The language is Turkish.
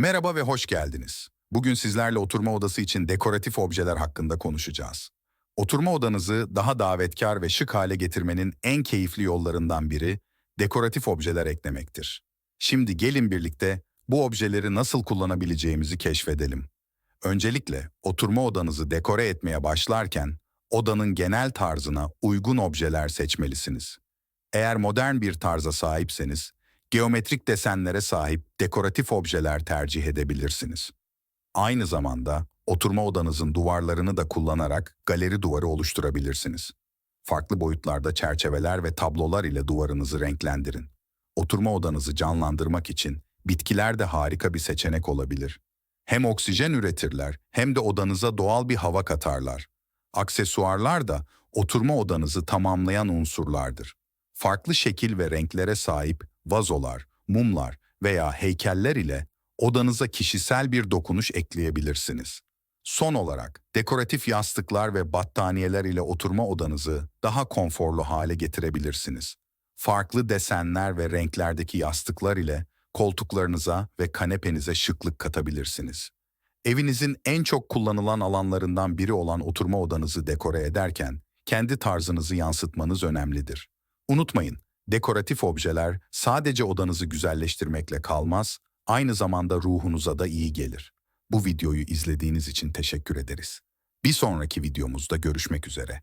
Merhaba ve hoş geldiniz. Bugün sizlerle oturma odası için dekoratif objeler hakkında konuşacağız. Oturma odanızı daha davetkar ve şık hale getirmenin en keyifli yollarından biri dekoratif objeler eklemektir. Şimdi gelin birlikte bu objeleri nasıl kullanabileceğimizi keşfedelim. Öncelikle oturma odanızı dekore etmeye başlarken odanın genel tarzına uygun objeler seçmelisiniz. Eğer modern bir tarza sahipseniz, geometrik desenlere sahip dekoratif objeler tercih edebilirsiniz. Aynı zamanda oturma odanızın duvarlarını da kullanarak galeri duvarı oluşturabilirsiniz. Farklı boyutlarda çerçeveler ve tablolar ile duvarınızı renklendirin. Oturma odanızı canlandırmak için bitkiler de harika bir seçenek olabilir. Hem oksijen üretirler hem de odanıza doğal bir hava katarlar. Aksesuarlar da oturma odanızı tamamlayan unsurlardır. Farklı şekil ve renklere sahip vazolar, mumlar veya heykeller ile odanıza kişisel bir dokunuş ekleyebilirsiniz. Son olarak dekoratif yastıklar ve battaniyeler ile oturma odanızı daha konforlu hale getirebilirsiniz. Farklı desenler ve renklerdeki yastıklar ile koltuklarınıza ve kanepenize şıklık katabilirsiniz. Evinizin en çok kullanılan alanlarından biri olan oturma odanızı dekore ederken kendi tarzınızı yansıtmanız önemlidir. Unutmayın, dekoratif objeler sadece odanızı güzelleştirmekle kalmaz, aynı zamanda ruhunuza da iyi gelir. Bu videoyu izlediğiniz için teşekkür ederiz. Bir sonraki videomuzda görüşmek üzere.